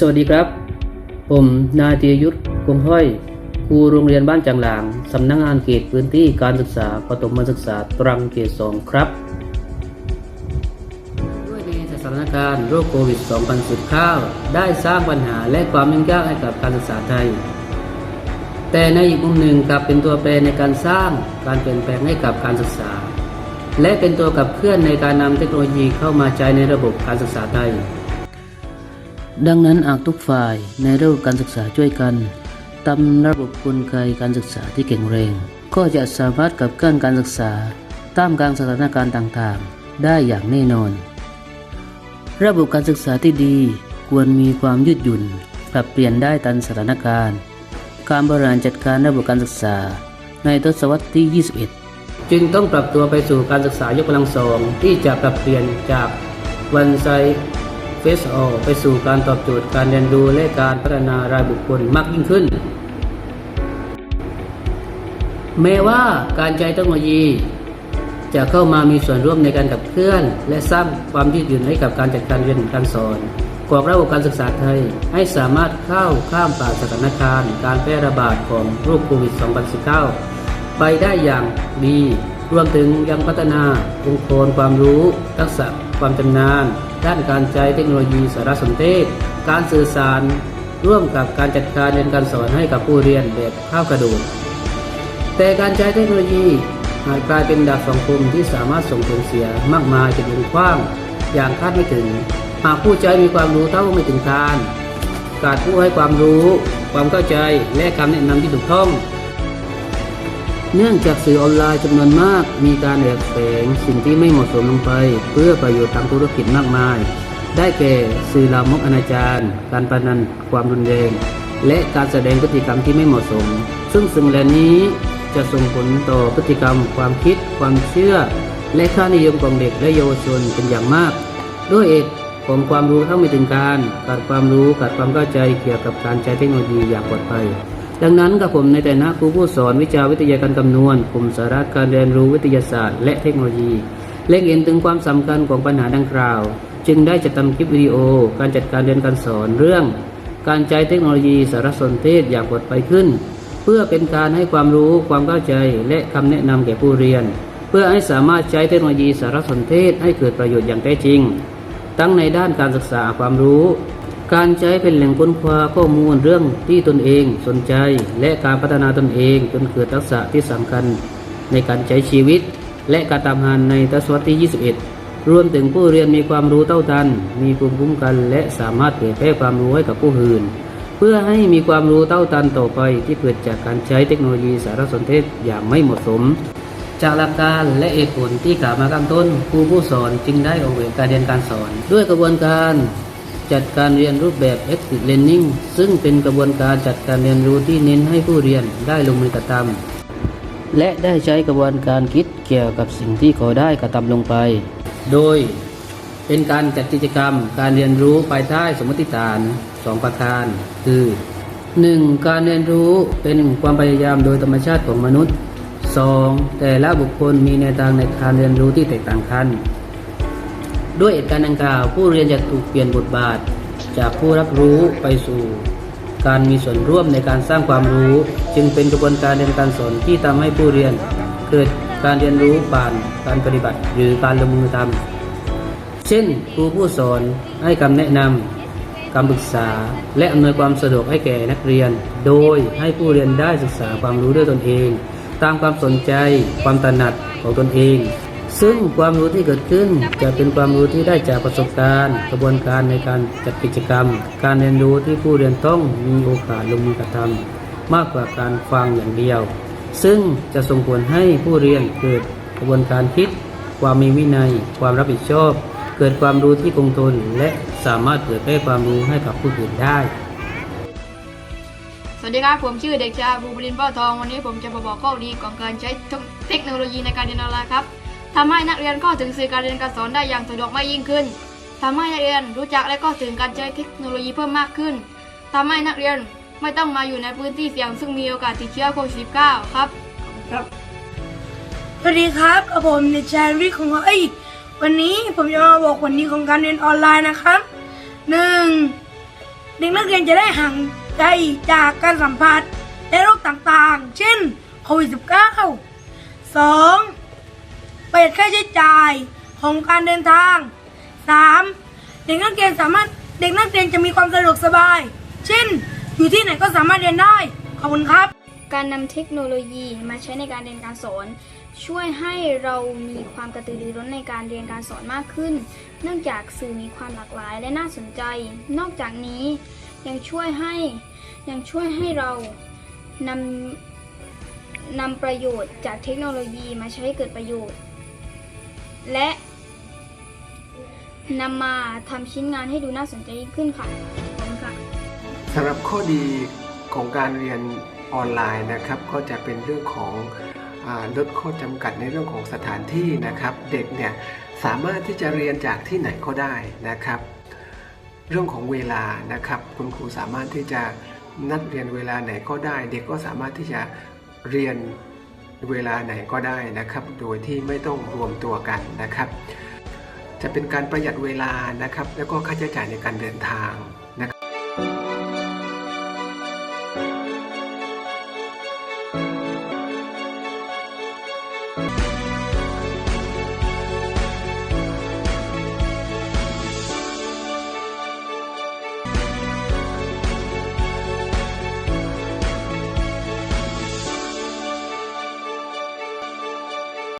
สวัสดีครับ ผมนายตียุทธคงห้อย ครูโรงเรียนบ้านจังหลาง สำนักงานเขตพื้นที่การศึกษาปฐมศึกษาตรังเขตสองครับด้วยในสถานการณ์โรคโควิด 2019 ได้สร้างปัญหาและความยุ่งยากให้กับการศึกษาไทย แต่ในอีกมุมหนึ่งกลับเป็นตัวแปรในการสร้างการเปลี่ยนแปลงให้กับการศึกษา และเป็นตัวขับเคลื่อนในการนำเทคโนโลยีเข้ามาใช้ในระบบการศึกษาไทย ดังนั้นอากทุกฝ่ายในระบบการศึกษาช่วยกันทำระบบกลไกการศึกษาที่แข็งแรง ก็จะสามารถกับเคลื่อนการศึกษาตามกลางสถานการณ์ต่างๆ ได้อย่างแน่นอน ระบบการศึกษาที่ดีควรมีความยืดหยุ่น ปรับเปลี่ยนได้ตามสถานการณ์ การบริหารจัดการระบบการศึกษา ในทศวรรษที่ 21 จึงต้องปรับตัวไปสู่การศึกษายกกำลังสองที่จะปรับเปลี่ยนจากวันไซ เฟสออไปสู่การตอบโจทย์การเรียนรู้และการพัฒนารายบุคคลมากยิ่งขึ้น แม้ว่าการใช้เทคโนโลยี จะเข้ามามีส่วนร่วมในการขับเคลื่อน และสร้างความยืดหยุ่นให้กับการจัดการเรียนการสอนของระบบการศึกษาไทยให้สามารถเข้าข้ามผ่านสถานการณ์ การแพร่ระบาดของโรคโควิด 2019 ไปได้อย่างดี รวมถึงยังพัฒนาองค์กรความรู้ ทักษะความชำนาญ ด้านการใช้เทคโนโลยีสารสนเทศ การสื่อสาร ร่วมกับการจัดการเรียนการสอนให้กับผู้เรียนแบบข้าวกระโดดแต่การใช้เทคโนโลยีอาจกลายเป็นดาบสองคมที่สามารถส่งผลเสียมากมายจนวงกว้าง อย่างคาดไม่ถึง หากผู้ใช้มีความรู้เท่าไม่ถึงการ การผู้ให้ความรู้ ความเข้าใจและคำแนะนำที่ถูกต้อง เนื่องจากสื่อออนไลน์จำนวนมาก มีการแอบแฝงสิ่งที่ไม่เหมาะสมลงไป เพื่อประโยชน์ทางธุรกิจมากมาย ได้แก่สื่อลามกอนาจารการพนันความรุนแรง และการแสดงพฤติกรรมที่ไม่เหมาะสม ซึ่งสิ่งเหล่านี้จะส่งผลต่อพฤติกรรม ความคิด ความเชื่อ และค่านิยมของเด็กและเยาวชนเป็นอย่างมาก ด้วยเหตุของความรู้เท่าไม่ถึงการขาดความรู้ขาดความเข้าใจเกี่ยวกับการใช้เทคโนโลยีอย่างปลอดภัย ดังนั้นกับผมในฐานะครูผู้สอนวิชาวิทยาการคำนวณกลุ่มสาระการเรียนรู้วิทยาศาสตร์ และเทคโนโลยี เล็งเห็นถึงความสำคัญของปัญหาดังกล่าว จึงได้จัดทำคลิปวิดีโอ การจัดการเรียนการสอนเรื่อง การใช้เทคโนโลยีสารสนเทศอย่างปลอดภัยขึ้น เพื่อเป็นการให้ความรู้ความเข้าใจและคำแนะนำแก่ผู้เรียน เพื่อให้สามารถใช้เทคโนโลยีสารสนเทศให้เกิดประโยชน์อย่างแท้จริง ทั้งในด้านการศึกษาความรู้ การใช้เป็นแหล่งค้นคว้าข้อมูลเรื่องที่ตนเองสนใจ และการพัฒนาตนเองจนเกิดทักษะที่สำคัญในการใช้ชีวิต และการตามหาในทศวรรษที่ 21 รวมถึงผู้เรียนมีความรู้เท่าทัน มีภูมิคุ้มกัน และสามารถเผยแพร่ความรู้ให้กับผู้อื่น เพื่อให้มีความรู้เท่าทันต่อไปที่เกิดจากการใช้เทคโนโลยีสารสนเทศอย่างไม่เหมาะสม จากหลักการและเหตุผลที่กล่าวมาข้างต้นครูผู้สอนจึงได้ออกแบบการเรียนการสอน ด้วยกระบวนการ จัดการเรียนรูปแบบ active learning ซึ่งเป็นกระบวนการจัดการเรียนรู้ที่เน้นให้ผู้เรียนได้ลงมือกระทำและได้ใช้กระบวนการคิดเกี่ยวกับสิ่งที่เขาได้กระทำลงไป โดยเป็นการจัดกิจกรรมการเรียนรู้ภายใต้สมมติฐานสองประการ คือ 1. การเรียนรู้เป็นความพยายามโดยธรรมชาติของมนุษย์ 2. แต่ละบุคคลมีแนวทางในการเรียนรู้ที่แตกต่างกัน ด้วยเหตุการณ์ดังกล่าว ผู้เรียนจะถูกเปลี่ยนบทบาท จากผู้รับรู้ไปสู่ การมีส่วนร่วมในการสร้างความรู้ จึงเป็นกระบวนการเรียนการสอนที่ทำให้ผู้เรียน เกิดการเรียนรู้ผ่านการปฏิบัติ หรือการลงมือทำเช่น ครูผู้สอนให้คำแนะนำคำปรึกษา และอำนวยความสะดวกให้แก่นักเรียน โดยให้ผู้เรียนได้ศึกษาความรู้ด้วยตนเอง ตามความสนใจ ความถนัดของตนเอง ซึ่งความรู้ที่เกิดขึ้นจะเป็นความรู้ที่ได้จากประสบการณ์ กระบวนการในการจัดกิจกรรม การเรียนรู้ที่ผู้เรียนต้องมีโอกาสลงมือกระทำมากกว่าการฟังอย่างเดียว ซึ่งจะส่งผลให้ผู้เรียนเกิดกระบวนการคิด ความมีวินัย ความรับผิดชอบ เกิดความรู้ที่คงทน และสามารถเผยแพร่ความรู้ให้กับผู้อื่นได้สวัสดีครับผมชื่อเด็กชายบูบรินป้าทองวันนี้ผมจะมาบอกข้อดีของการใช้เทคโนโลยีในการเรียนออนไลน์ครับ ทำให้นักเรียนเข้าถึงสื่อการเรียนการสอนได้อย่างสะดวกมากยิ่งขึ้นทำให้นักเรียนรู้จักและก็ถึงการใช้เทคโนโลยีเพิ่มมากขึ้นทำให้นักเรียนไม่ต้องมาอยู่ในพื้นที่เสี่ยงซึ่งมีโอกาสติดเชื้อโควิด -19 ครับสวัสดีครับกับผมเด็กชายวิของเอ้ยวันนี้ผมจะมาบอกผลดีของการเรียนออนไลน์นะครับหนึ่งเด็กนักเรียนจะได้ห่างไกลจากการสัมผัสและโรคต่างๆ เช่นโควิด -19 2. ประหยัดค่าใช้จ่ายของการเดินทาง 3. เด็กนักเรียนสามารถเด็กนักเรียนจะมีความสะดวกสบาย เช่น อยู่ที่ไหนก็สามารถเรียนได้ ขอบคุณครับ การนำเทคโนโลยีมาใช้ในการเรียนการสอน ช่วยให้เรามีความกระตือรือร้นในการเรียนการสอนมากขึ้น เนื่องจากสื่อมีความหลากหลายและน่าสนใจ นอกจากนี้ยังช่วยให้ยังช่วยให้เรานำนำประโยชน์จากเทคโนโลยีมาใช้ให้เกิดประโยชน์ และนำมาทำชิ้นงานให้ดูน่าสนใจยิ่งขึ้นค่ะขอบคุณค่ะสำหรับข้อดีของการเรียนออนไลน์นะครับ ก็จะเป็นเรื่องของอลดข้อจำกัดในเรื่องของสถานที่นะครับ เด็กเนี่ยสามารถที่จะเรียนจากที่ไหนก็ได้นะครับ เรื่องของเวลานะครับ คุณครูสามารถที่จะนัดเรียนเวลาไหนก็ได้ เด็กก็สามารถที่จะเรียน เวลาไหนก็ได้นะครับ โดยที่ไม่ต้องรวมตัวกันนะครับ จะเป็นการประหยัดเวลานะครับ แล้วก็ค่าใช้จ่ายในการเดินทาง